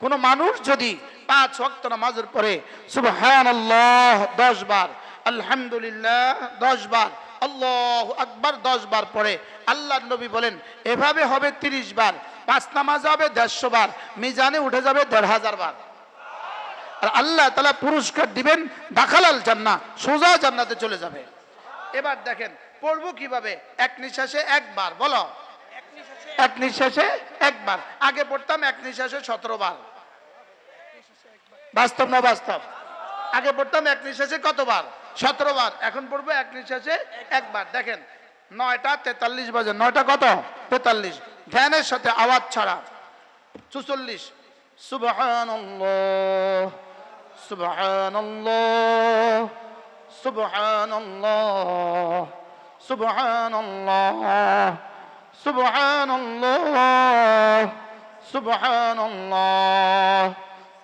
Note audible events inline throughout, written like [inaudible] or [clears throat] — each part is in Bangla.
কোন মানুষ যদি পাঁচ ওয়াক্ত নামাজের পরে সুবহানাল্লাহ দশ বার, আলহামদুলিল্লাহ দশ বার, আল্লাহ আকবার দশ বার পরে আল্লাহ নবী বলেন, এভাবে হবে তিরিশ বার, পাঁচ নামাজ হবে দেড়শো বার, মিজানে উঠে যাবে দেড় হাজার বার। আর আল্লাহ তালা পুরস্কার দিবেন, দাখালাল জান্না সোজা জান্নাতে চলে যাবে। এবার দেখেন, পড়ব কীভাবে? এক নিঃশ্বাসে একবার, বলো। এক নিঃশ্বাসে একবার। আগে পড়তাম এক নিঃশ্বাসে সতেরো বার। বাস্তব না বাস্তব? আগে পড়তাম এক নিঃশ্বাসে কতবার? সতেরো বার। এখন পড়ব এক নিঃশ্বাসে একবার। দেখেন, নয়টা তেতাল্লিশ বাজে। নয়টা কত? তেতাল্লিশ। ধ্যানের সাথে আওয়াজ ছাড়া। চুচল্লিশ।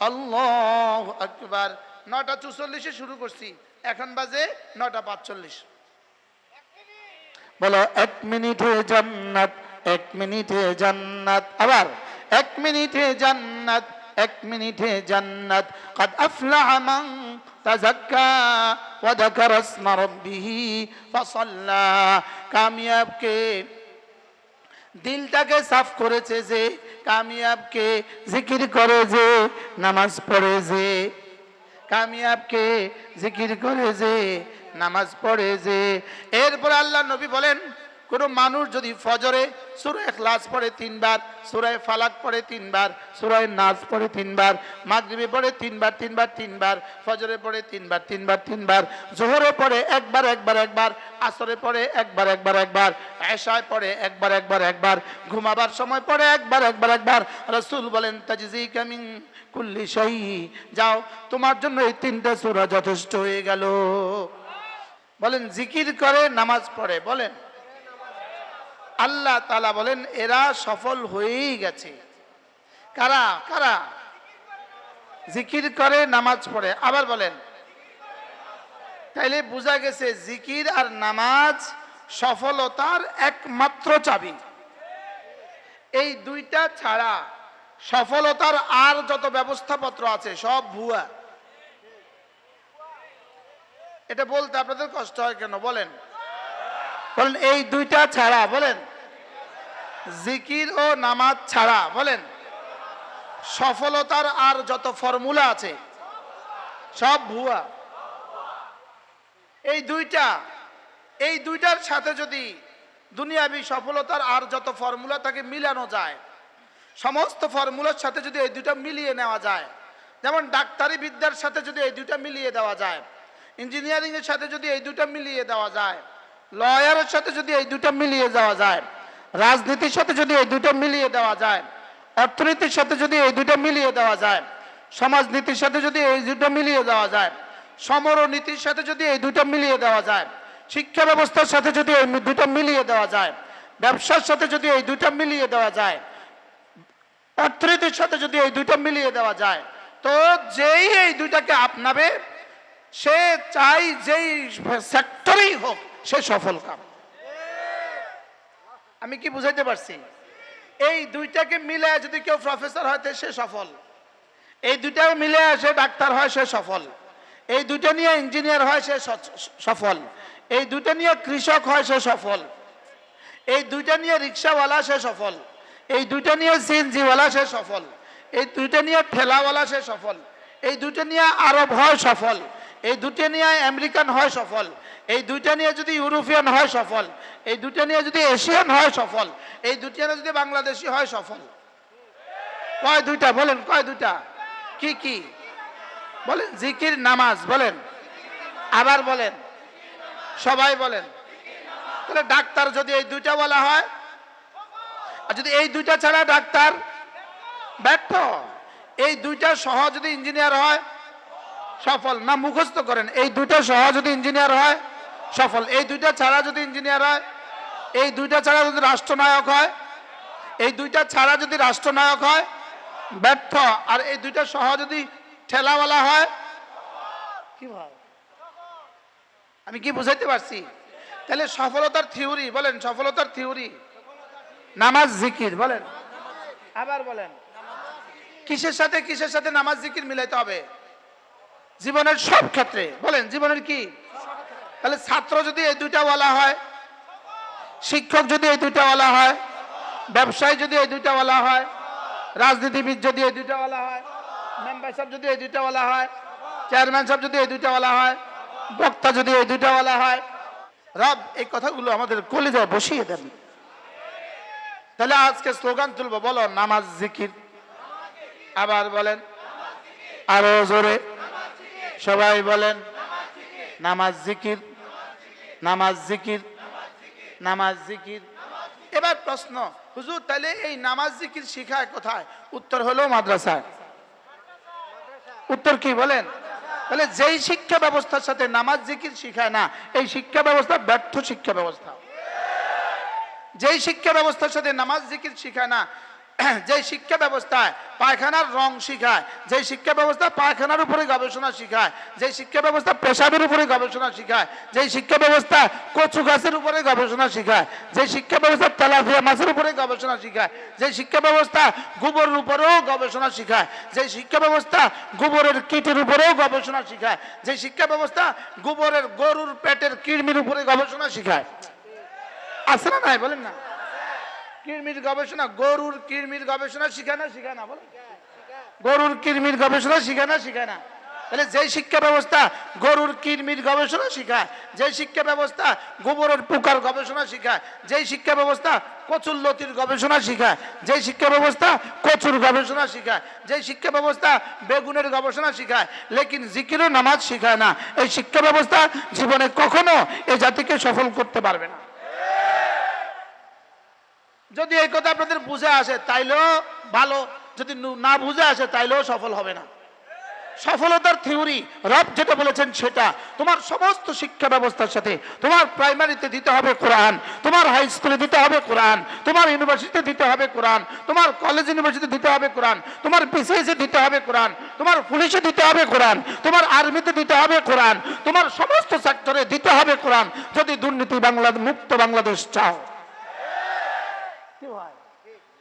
আল্লাহু আকবার নটা চুচল্লিশে শুরু করছি এখন বাজে নটা পাঁচচল্লিশ বলো এক মিনিটে জান্নাত এক মিনিটে জান্নাত আবার এক মিনিটে জান্নাত এক মিনিটে জান্নাত قد أفلح من تزكى وذكر اسم ربه فصلى কামিয়াব কে দিলটাকে সাফ করেছে যে, কামিয়াবকে জিকির করে যে, নামাজ পড়ে যে। কামিয়াবকে জিকির করে যে, নামাজ পড়ে যে। এরপর আল্লাহ নবী বলেন কোন মানুষ যদি ফজরে সুরায় এখলাস পড়ে তিনবার সুরায় ফালাক পড়ে তিনবার সুরায় নাচ পড়ে তিনবার, মাগরিবে পড়ে তিনবার তিনবার তিনবার, ফজরে পড়ে তিনবার তিনবার তিনবার, জোহরে পড়ে একবার একবার একবার, আসরে পড়ে একবার একবার একবার, এশায় পড়ে একবার একবার একবার, ঘুমাবার সময় পড়ে একবার একবার একবার, রসুল বলেন তাজিজি কামিং কুল্লি শাহী যাও, তোমার জন্য এই তিনটা সূরা যথেষ্ট হয়ে গেল। বলেন, জিকির করে নামাজ পড়ে, বলেন। আল্লাহ তালা বলেন, এরা সফল হয়েই গেছে। কারা? কারা? জিকির করে, নামাজ পড়ে। আবার বলেন, তাইলে বোঝা গেছে জিকির আর নামাজ সফলতার একমাত্র চাবি। এই দুইটা ছাড়া সফলতার আর যত ব্যবস্থাপত্র আছে, সব ভুয়া। এটা বলতে আপনাদের কষ্ট হয় কেন? বলেন। বলেন, এই দুইটা ছাড়া, বলেন। জিকির ও নামাজ ছাড়া, বলেন। সফলতার আর যত ফর্মুলা আছে, সব ভুয়া। এই দুইটা, এই দুইটার সাথে যদি দুনিয়াবি সফলতার আর যত ফর্মুলা তাকে মিলানো যায়, সমস্ত ফর্মুলার সাথে যদি এই দুইটা মিলিয়ে নেওয়া যায়, যেমন ডাক্তারি বিদ্যার সাথে যদি এই দুইটা মিলিয়ে দেওয়া যায়, ইঞ্জিনিয়ারিংয়ের সাথে যদি এই দুইটা মিলিয়ে দেওয়া যায়, লয়ারের সাথে যদি এই দুইটা মিলিয়ে দেওয়া যায় রাজনীতির সাথে যদি এই দুইটা মিলিয়ে দেওয়া যায়, অর্থনীতির সাথে যদি এই দুইটা মিলিয়ে দেওয়া যায়, সমাজনীতির সাথে যদি এই দুইটা মিলিয়ে দেওয়া যায়, সমরনীতির সাথে যদি এই দুইটা মিলিয়ে দেওয়া যায় শিক্ষা ব্যবস্থার সাথে যদি এই দুইটা মিলিয়ে দেওয়া যায়, ব্যবসার সাথে যদি এই দুইটা মিলিয়ে দেওয়া যায়, অর্থনীতির সাথে যদি এই দুইটা মিলিয়ে দেওয়া যায়, তো যেই এই দুইটাকে আপনাবে, সে চাই যেই সেক্টরেই হোক, সে সফল কাম। আমি কি বুঝাইতে পারছি? এই দুইটাকে মিলে যদি কেউ প্রফেসর হয় সে সফল। এই দুইটা মিলে সে ডাক্তার হয়, সে সফল। এই দুইটা নিয়ে ইঞ্জিনিয়ার হয়, সে সফল। এই দুইটা নিয়ে কৃষক হয়, সে সফল। এই দুইটা নিয়ে রিক্সাওয়ালা, সে সফল। এই দুইটা নিয়ে সিএনজিওয়ালা সে সফল। এই দুইটা নিয়ে ঠেলাওয়ালা, সে সফল। এই দুইটা নিয়ে আরব হয়, সফল। এই দুটো নিয়ে আমেরিকান হয়, সফল। এই দুইটা নিয়ে যদি ইউরোপিয়ান হয় সফল, এই দুটো নিয়ে যদি এশিয়ান হয় সফল, এই দুটো নিয়ে যদি বাংলাদেশি হয় সফল। কয় দুইটা? বলেন, কয় দুইটা? কি কি? বলেন, জিকির নামাজ বলেন। আবার বলেন। সবাই বলেন। তাহলে ডাক্তার যদি এই দুইটা বলা হয়, আর যদি এই দুইটা ছাড়া ডাক্তার ব্যর্থ, এই দুইটা সহ যদি ইঞ্জিনিয়ার হয়, সফল। না, মুখস্থ করেন। এই দুইটা সহ যদি ইঞ্জিনিয়ার হয় সফল। এই দুইটা ছাড়া যদি ইঞ্জিনিয়ার হয়, এই দুইটা ছাড়া যদি রাষ্ট্রনায়ক হয়, এই দুইটা ছাড়া যদি রাষ্ট্রনায়ক হয়, ব্যর্থ। আর এই দুইটা সহ যদি ঠেলাওয়ালা হয়, কি ভাই? আমি কি বুঝাইতে পারছি? তাহলে সফলতার থিওরি, বলেন, সফলতার থিওরি। নামাজ, জিকির, বলেন। আবার বলেন। কিসের সাথে কিসের সাথে নামাজ, জিকির মিলাইতে হবে? জীবনের সব ক্ষেত্রে। বলেন, জীবনের কি? তাহলে ছাত্র যদি এই দুইটা বলা হয়, শিক্ষক যদি এই দুইটা বলা হয়, ব্যবসায়ী যদি এই দুইটা বলা হয়, রাজনীতিবিদ যদি এই দুইটা বলা হয় মেম্বার সাহেব যদি এই দুইটা বলা হয় চেয়ারম্যান সাহেব যদি এই দুইটা বলা হয়, বক্তা যদি এই দুইটা বলা হয়, রব, এই কথাগুলো আমাদের কলিজায় বসিয়ে দেন। তাহলে আজকে স্লোগান তুলবো, বলো, নামাজ জিকির। আবার বলেন, আরও জোরে। সবাই বলেন নামাজ জিকির নামাজ জিকির নামাজ জিকির। এবার প্রশ্ন, হুজুর, তাহলে এই নামাজ জিকির শিখায় কোথায়? উত্তর হলো মাদ্রাসায়। উত্তর কি বলেন? তাহলে যেই শিক্ষা ব্যবস্থার সাথে নামাজ জিকির শিখায় না, এই শিক্ষা ব্যবস্থা ব্যর্থ শিক্ষা ব্যবস্থা। যেই শিক্ষা ব্যবস্থার সাথে নামাজ জিকির শিখায় না [clears throat] যেই শিক্ষা ব্যবস্থায় পায়খানার রং শিখায়, যেই শিক্ষা ব্যবস্থা পায়খানার উপরে গবেষণা শিখায়, যেই শিক্ষা ব্যবস্থা পেশাবের উপরে গবেষণা শিখায়, যেই শিক্ষা ব্যবস্থা কচু গাছের উপরে গবেষণা শিখায়, যেই শিক্ষা ব্যবস্থা তেলাপিয়া মাছের উপরে গবেষণা শিখায়, যেই শিক্ষা ব্যবস্থা গোবরের উপরেও গবেষণা শিখায়, যেই শিক্ষা ব্যবস্থা গোবরের কীটের উপরেও গবেষণা শিখায়, যেই শিক্ষা ব্যবস্থা গোবরের গরুর পেটের কৃমির উপরে গবেষণা শিখায়। আছে না নাই? বলেন না। কৃমির গবেষণা গরুর কৃমির গবেষণা শিখায় না শিখায় না বলেন গরুর কৃমির গবেষণা শিখায় না শিখায় না তাহলে যে শিক্ষা ব্যবস্থা গরুর কৃমির গবেষণা শিখায় যে শিক্ষা ব্যবস্থা গোবরের পোকার গবেষণা শিখায় যে শিক্ষা ব্যবস্থা কচুর লতির গবেষণা শিখায় যে শিক্ষা ব্যবস্থা কচুর গবেষণা শিখায় যে শিক্ষা ব্যবস্থা বেগুনের গবেষণা শিখায় লেকিন জিকিরও নামাজ শিখায় না। এই শিক্ষা ব্যবস্থা জীবনে কখনো এই জাতিকে সফল করতে পারবে না। যদি এই কথা আপনাদের বুঝে আসে, তাইলেও ভালো। যদি না বুঝে আসে, তাইলেও সফল হবে না। সফলতার থিওরি, রব যেটা বলেছেন সেটা। তোমার সমস্ত শিক্ষা ব্যবস্থার সাথে তোমার প্রাইমারিতে দিতে হবে কোরআন, তোমার হাই স্কুলে দিতে হবে কোরআন, তোমার ইউনিভার্সিটিতে দিতে হবে কোরআন, তোমার কলেজ ইউনিভার্সিটি দিতে হবে কোরআন, তোমার বিসিএসে দিতে হবে কোরআন, তোমার পুলিশে দিতে হবে কোরআন, তোমার আর্মিতে দিতে হবে কোরআন, তোমার সমস্ত সেক্টরে দিতে হবে কোরআন। যদি দুর্নীতি বাংলা মুক্ত বাংলাদেশ চাও?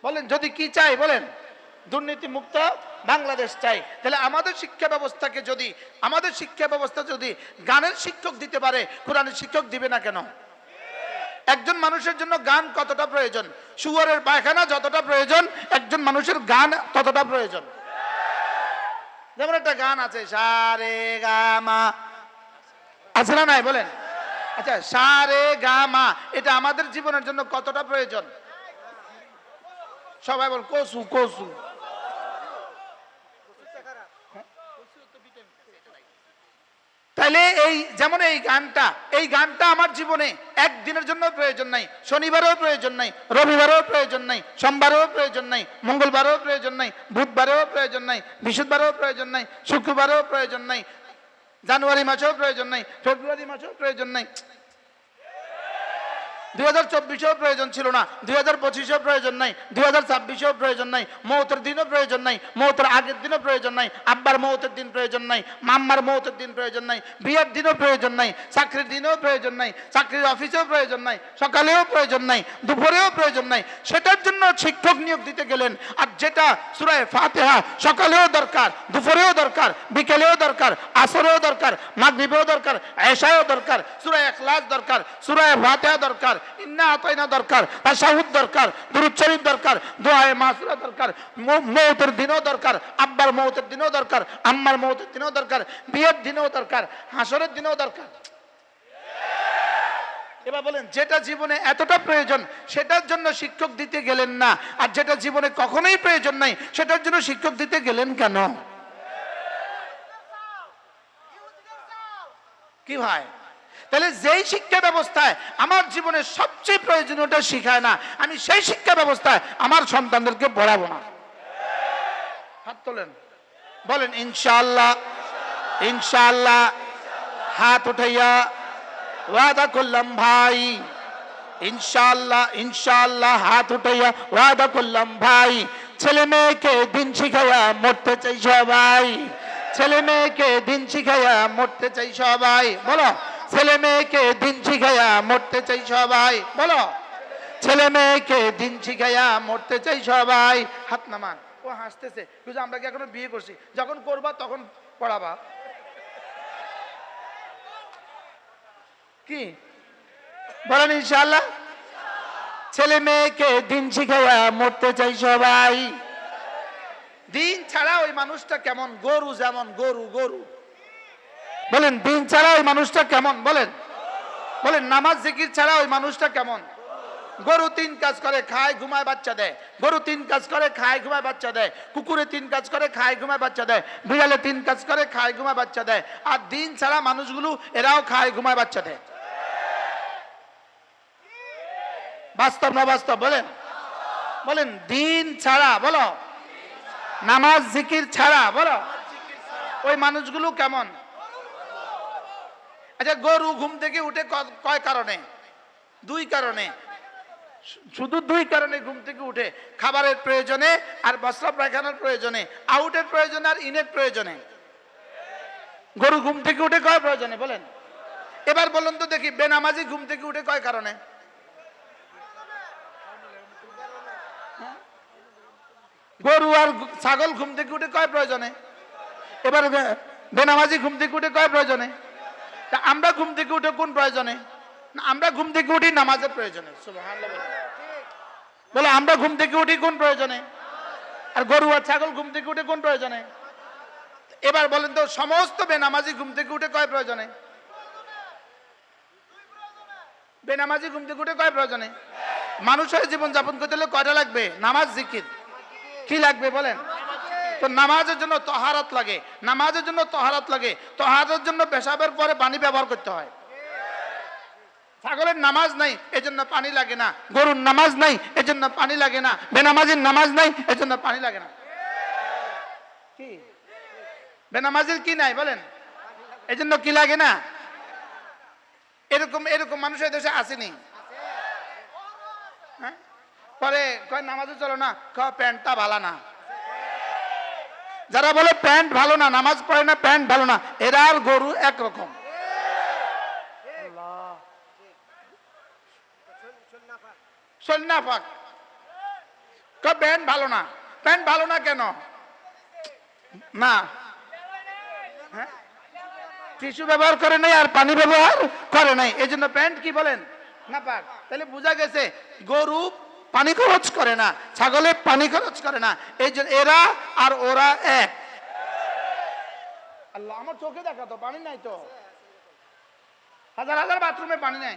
বলেন, যদি কি চাই, বলেন। দুর্নীতি মুক্ত বাংলাদেশ চাই। তাহলে আমাদের শিক্ষা ব্যবস্থাকে যদি, আমাদের শিক্ষা ব্যবস্থা যদি গানের শিক্ষক দিতে পারে, কোরআনের শিক্ষক দিবে না কেন? একজন মানুষের জন্য গান কতটা প্রয়োজন? সুয়ারের পায়খানা যতটা প্রয়োজন, একজন মানুষের গান ততটা প্রয়োজন। যেমন একটা গান আছে, সারে গামা। আছে না নাই, বলেন? আচ্ছা সারে গামা, এটা আমাদের জীবনের জন্য কতটা প্রয়োজন? সবাই বল, কসু কসু। তাইলে এই যেমন এই গানটা এই গানটা আমার জীবনে একদিনের জন্য প্রয়োজন নাই, শনিবারেও প্রয়োজন নাই, রবিবারেও প্রয়োজন নাই, সোমবারেও প্রয়োজন নাই, মঙ্গলবারেও প্রয়োজন নাই, বুধবারেও প্রয়োজন নাই, বৃহস্পতিবারেও প্রয়োজন নাই, শুক্রবারেও প্রয়োজন নাই, জানুয়ারি মাসেও প্রয়োজন নাই, ফেব্রুয়ারি মাসেও প্রয়োজন নাই। দুই হাজার চব্বিশেও প্রয়োজন ছিল না দুই হাজার পঁচিশেও প্রয়োজন নাই দুই হাজার ছাব্বিশেও প্রয়োজন নাই মৌতের দিনও প্রয়োজন নাই মৌতের আগের দিনও প্রয়োজন নাই আব্বার মৌতের দিন প্রয়োজন নাই মাম্মার মৌতের দিন প্রয়োজন নাই বিয়ের দিনও প্রয়োজন নাই চাকরির দিনেও প্রয়োজন নাই চাকরির অফিসেও প্রয়োজন নাই সকালেও প্রয়োজন নাই দুপুরেও প্রয়োজন নাই সেটার জন্য শিক্ষক নিয়োগ দিতে গেলেন আর যেটা সুরায় ফাতেহা সকালেও দরকার দুপুরেও দরকার বিকেলেও দরকার আসরেও দরকার মাগরিবেও দরকার এশায়ও দরকার সুরায় এখলাস দরকার সুরায় ফাতেহা দরকার দিনও দরকার আম্মার দিনও দরকার, বিয়ের দরকার দরকার। এবার বলেন, যেটা জীবনে এতটা প্রয়োজন, সেটার জন্য শিক্ষক দিতে গেলেন না, আর যেটা জীবনে কখনোই প্রয়োজন নাই, সেটার জন্য শিক্ষক দিতে গেলেন কেন? কি ভাই? তাহলে যেই শিক্ষা ব্যবস্থায় আমার জীবনে সবচেয়ে প্রয়োজনীয়টা শিখায় না, আমি সেই শিক্ষা ব্যবস্থায় আমার সন্তানদেরকে পড়াবো না। হাত তোলেন। বলেন, ইনশাআল্লাহ ইনশাআল্লাহ। হাত উঠাইয়া, ওয়াদা করলাম ভাই। ইনশাআল্লাহ ইনশাআল্লাহ, হাত উঠাইয়া, ওয়াদা করলাম ভাই। ছেলে মেয়েকে দিন শিখাইয়া মরতে চাই সবাই। ছেলে মেয়েকে দিন শিখাইয়া মরতে চাই সবাই। বলো। ছেলে মেয়েকে দিন শিখাইয়া মরতে চাই সবাই। বলো। ছেলে মেয়েকে দিন শিখাইয়া মরতে চাই সবাই। হাত নামান। ও হাসতেছে। কিন্তু আমরা কি এখনও বিয়ে করছি? যখন করবা তখন পড়াবা। কি? বলেন ইনশাআল্লাহ। ছেলে মেয়েকে দিন শিখাইয়া মরতে চাই সবাই। দিন ছাড়া ওই মানুষটা কেমন? গরু যেমন, গরু গরু। বলেন, দিন ছাড়া ওই মানুষটা কেমন? বলেন। বলেন, নামাজ, জিকির ছাড়া ওই মানুষটা কেমন? গরু তিন কাজ করে, খায়, ঘুমায়, বাচ্চা দেয়। গরু তিন কাজ করে, খায়, ঘুমায়, বাচ্চা দেয়। কুকুরে তিন কাজ করে, খায়, ঘুমায়, বাচ্চা দেয়। বিড়ালে তিন কাজ করে, খায়, ঘুমায়, বাচ্চা দেয়। আর দিন ছাড়া মানুষগুলো, এরাও খায়, ঘুমায়, বাচ্চা দেয়। বাস্তব না বাস্তব? বলেন। বলেন, দিন ছাড়া, বলো। নামাজ, জিকির ছাড়া, বলো। ওই মানুষগুলো কেমন? আচ্ছা গরু ঘুম থেকে উঠে কয় কারণে? দুই কারণে। শুধু দুই কারণে ঘুম থেকে উঠে। খাবারের প্রয়োজনে আর বস্ত্র পায়খানার প্রয়োজনে। আউটের প্রয়োজনে আর ইনের প্রয়োজনে। গরু ঘুম থেকে উঠে কয় প্রয়োজনে? বলেন। এবার বলুন তো দেখি, বেনামাজি ঘুম থেকে উঠে কয় কারণে? গরু আর ছাগল ঘুম থেকে উঠে কয় প্রয়োজনে? এবার বেনামাজি ঘুম থেকে উঠে কয় প্রয়োজনে? তা আমরা ঘুম থেকে উঠে কোন প্রয়োজনে? আমরা ঘুম থেকে উঠি নামাজের প্রয়োজনে। বলে, আমরা ঘুম থেকে উঠি কোন প্রয়োজনে? আর গরু আর ছাগল ঘুম থেকে উঠে কোন প্রয়োজনে? এবার বলেন তো, সমস্ত বেনামাজি ঘুম থেকে উঠে কয় প্রয়োজনে? বেনামাজি ঘুম থেকে উঠে কয় প্রয়োজনে? মানুষের জীবন যাপন করতে হলে কয়টা লাগবে? নামাজ, জিকির। কি লাগবে বলেন? তো নামাজের জন্য তহারাত লাগে। নামাজের জন্য তহারাত লাগে। তহারাতের জন্য পেশাবের পরে পানি ব্যবহার করতে হয়। ছাগলের নামাজ নাই, এজন্য পানি লাগে না। গরুর নামাজ নাই, এজন্য পানি লাগে না। বেনামাজির নামাজ নাই, এজন্য পানি লাগে না। কি? বেনামাজির কি নাই বলেন? এজন্য কি লাগে না? এরকম এরকম মানুষের দেশে আসেনি। হ্যাঁ? পরে কয় নামাজে চলো না কয় প্যান্টটা ভালো না। যারা বলে প্যান্ট ভালো না, নামাজ পড়ে না, প্যান্ট ভালো না, এরা আর গরু একরকম। সন্না প্যান্ট ভালো না। প্যান্ট ভালো না কেন? না। হ্যাঁ? টিস্যু ব্যবহার করে নাই আর পানি ব্যবহার করে নাই। এই জন্য প্যান্ট কি বলেন? না পাক তাহলে বোঝা গেছে, গরু পানি খরচ করে না ছাগলে পানি খরচ করে না, এই জন্য এরা আর ওরা এক। আল্লাহ, আমার চোখে দেখা তো, পানি নাই তো। হাজার হাজার বাথরুমে পানি নাই।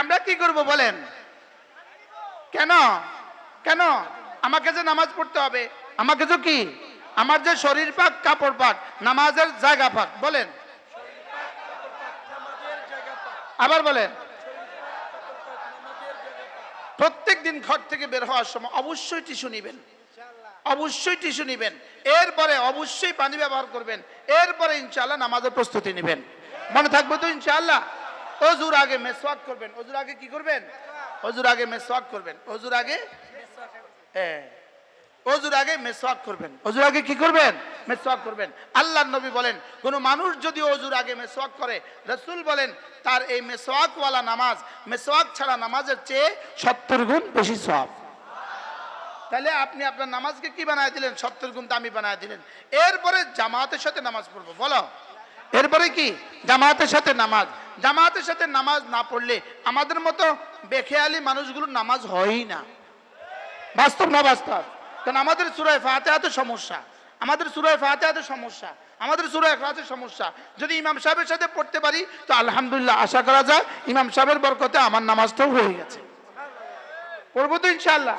আমরা কি করব বলেন? কেন? কেন? আমাকে যে নামাজ পড়তে হবে। আমাকে যে কি? আমার যে শরীর পাক, কাপড় পাক, নামাজের জায়গা পাক, বলেন। আবার বলেন। প্রত্যেক দিন ঘর থেকে বের হওয়ার সময় অবশ্যই টিস্যু নিবেন। অবশ্যই টিস্যু নিবেন। এরপরে অবশ্যই পানি ব্যবহার করবেন। এরপরে ইনশাল্লাহ নামাজের প্রস্তুতি নেবেন। মনে থাকবে তো ইনশাল্লাহ অজুর আগে মেসওয়াক করবেন। অজুর আগে কি করবেন? অজুর আগে মেসওয়াক করবেন। অজুর আগে? হ্যাঁ। অজুর আগে মেসওয়াক করবেন। অজুর আগে কি করবেন? মেসওয়াক করবেন। আল্লাহ নবী বলেন, কোন মানুষ যদি অজুর আগে মেসওয়াক করে, রসুল বলেন, তার এই মেসওয়াকওয়ালা নামাজ, মেসওয়াক ছাড়া নামাজের চেয়ে সত্তর গুণ বেশি সব তাহলে আপনি আপনার নামাজকে কি বানায় দিলেন? সত্তর গুণ দামি বানায় দিলেন। এরপরে জামাতের সাথে নামাজ পড়ব, বলো। এরপরে কি? জামাতের সাথে নামাজ। জামাতের সাথে নামাজ না পড়লে আমাদের মতো বেখেয়ালি মানুষগুলো নামাজ হয়ই না। বাস্তব না বাস্তব? কারণ আমাদের সুরায় ফাতেহাতে সমস্যা। আমাদের সুরায় ফাতেহাতে সমস্যা, আমাদের সুরায় এখলাসের সমস্যা। যদি ইমাম সাহেবের সাথে পড়তে পারি, তো আলহামদুলিল্লাহ আশা করা যায় ইমাম সাহেবের বরকতে আমার নামাজটাও হয়ে গেছে। পড়ব তো ইনশাল্লাহ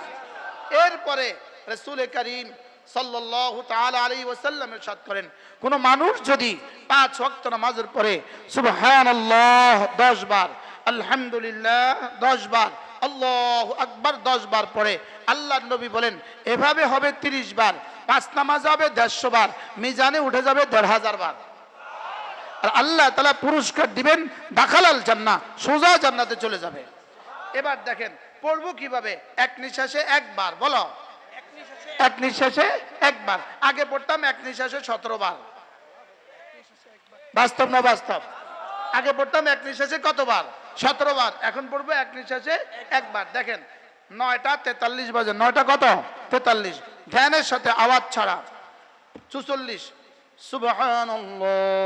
এরপরে রসুল করিম সাল্লাল্লাহু তাআলা আলাইহি ওয়াসাল্লাম ইরশাদ করেন, কোন মানুষ যদি পাঁচ ওয়াক্ত নামাজের পরে সুবহানাল্লাহ 10 বার, আলহামদুলিল্লাহ 10 বার, আল্লাহু আকবার 10 বার পড়ে, আল্লাহর নবী বলেন, এভাবে হবে 30 বার পাঁচ নামাজ হবে 150 বার, মিজানে উঠে যাবে 1500 বার। আর আল্লাহ তাআলা পুরস্কার দিবেন, দাখালাল জান্নাহ, সোজা জান্নাতে চলে যাবে। এবার দেখেন, পড়ব কীভাবে? এক নিঃশ্বাসে একবার, বলো। এক নিঃশ্বাসে একবার। আগে পড়তাম এক নিঃশ্বাসে সতেরো বার। বাস্তব না বাস্তব? আগে পড়তাম এক নিঃশ্বাসে কতবার? সতেরো বার। এখন পড়ব এক নিঃশ্বাসে একবার। দেখেন, নয়টা তেতাল্লিশ বাজে। নয়টা কত? তেতাল্লিশ। ধ্যানের সাথে আওয়াজ ছাড়া। চুচল্লিশ। সুবহানাল্লাহ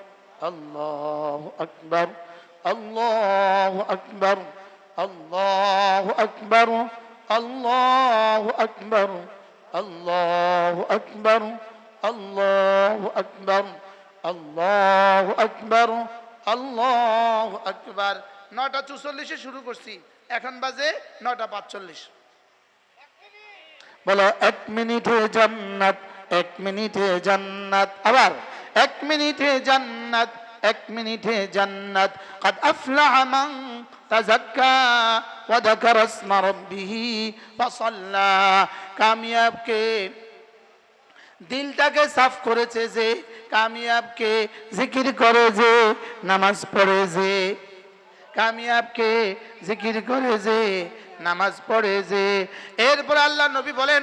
الله أكبر الله أكبر الله أكبر الله أكبر الله أكبر الله أكبر الله أكبر الله أكبر নটা চুচল্লিশে শুরু করছি এখন বাজে নটা পাঁচচল্লিশ বলো এক মিনিটে জান্নাত এক মিনিটে জান্নাত আবার এক মিনিটে জান্নাত এক মিনিটে জান্নাত قد أفلح من تزكى وذكر اسم ربه فصلى কামিয়াব কে দিলটাকে সাফ করেছে যে কামিয়াবকে জিকির করে যে নামাজ পড়ে যে কামিয়াবকে জিকির করে যে নামাজ পড়ে যে এরপর আল্লাহ নবী বলেন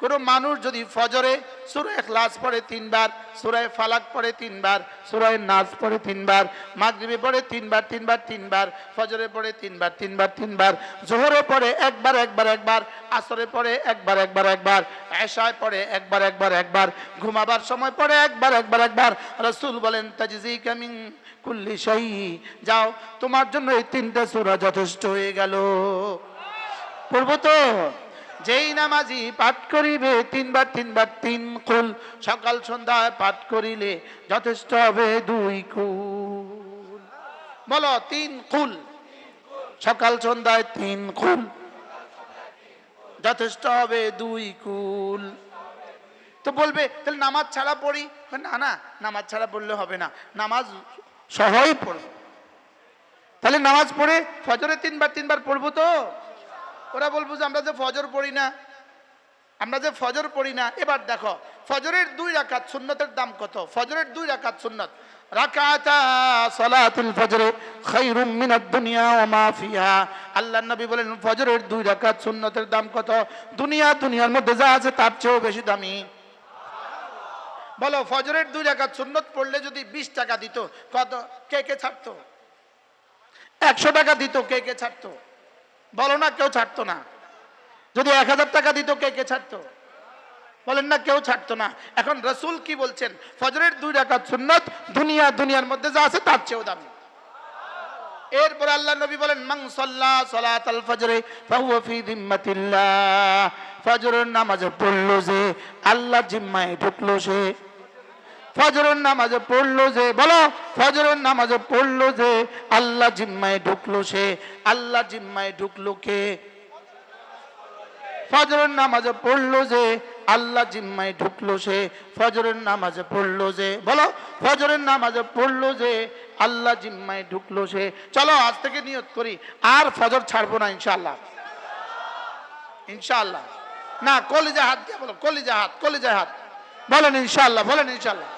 কোন মানুষ যদি ফজরে সুরায় ক্লাস পড়ে তিনবার সুরায় ফালাক পড়ে তিনবার সুরায় নাচ পড়ে তিনবার, মাগরিবে পড়ে তিনবার তিনবার তিনবার, ফজরে পড়ে তিনবার তিনবার তিনবার, জোহরে পড়ে একবার একবার একবার, আসরে পড়ে একবার একবার একবার, এশায় পড়ে একবার একবার একবার, ঘুমাবার সময় পড়ে একবার একবার একবার, রসুল বলেন তাজিজি কামিং কুল্লি শাই যাও, তোমার জন্য এই তিনটা সূরা যথেষ্ট হয়ে গেল। পড়ব তো? যেই নামাজি পাঠ করিবে, তিনবার তিনবার, তিন কুল। সকাল সন্ধ্যায় পাঠ করিলে যথেষ্ট হবে দুই কুল। বলো, তিন কুল। সকাল, সন্ধ্যায় তিন কুল। যথেষ্ট হবে দুই কুল। তো বলবে, তাহলে নামাজ ছাড়া পড়ি? না না, নামাজ ছাড়া পড়লে হবে না। নামাজ সহই পড়ব। তাহলে নামাজ পড়ে ফজরে তিনবার তিনবার পড়ব তো? ওরা বলব যে আমরা যে ফজর পড়ি না, আমরা যে ফজর পড়ি না, এবার দেখো, ফজরের দুই রাকাত সুন্নতের দাম কত? ফজরের দুই রাকাত সুন্নত। রাকাতা দুনিয়া নবী বলেন, ফজরের দুই সুন্নতের দাম কত? দুনিয়া মধ্যে যা আছে তার চেয়েও বেশি দামি। বলো, ফজরের দুই সুন্নত পড়লে যদি বিশ টাকা দিত, কত? কে কে ছাড়তো? একশো টাকা দিত, কে কে ছাড়তো? বলো না, কেউ ছাড়তো না। যদি এক হাজার টাকা দিত, কে কে ছাড়তো? বলেন না, কেউ ছাড়তো না। এখন রসুল কি বলছেন? ফজরের দুই রাকাত সুন্নত, দুনিয়া, দুনিয়ার মধ্যে যা আছে তার চেয়েও দামি। এরপর আল্লাহ নবী বলেন, মান সাল্লা সালাতাল ফজরে, ফাহুয়া ফি দিম্মাতিল্লাহ ফজরের নামাজে পড়ল যে, আল্লাহ জিম্মায় ঢুকলো সে। ফজরের নামাজে পড়ল যে, বলো, ফজরের নামাজে পড়ল যে, আল্লাহ জিম্মায় ঢুকলো সে, আল্লাহ জিম্মায় ঢুকলো কে? ফজরের নামাজে পড়ল যে, আল্লাহ জিম্মায় ঢুকলো সে, ফজরের নামাজে পড়ল যে, বলো, ফজরের নামাজে পড়ল যে, আল্লাহ জিম্মায় ঢুকলো সে। চলো, আজ থেকে নিয়ত করি, আর ফজর ছাড়বো না, ইনশাআল্লাহ। ইনশাআল্লাহ। না, কলিজা হাত দিয়ে বলো, কলিজা হাত কলিজা হাত। বলেন ইনশাআল্লাহ বলেন ইনশাআল্লাহ।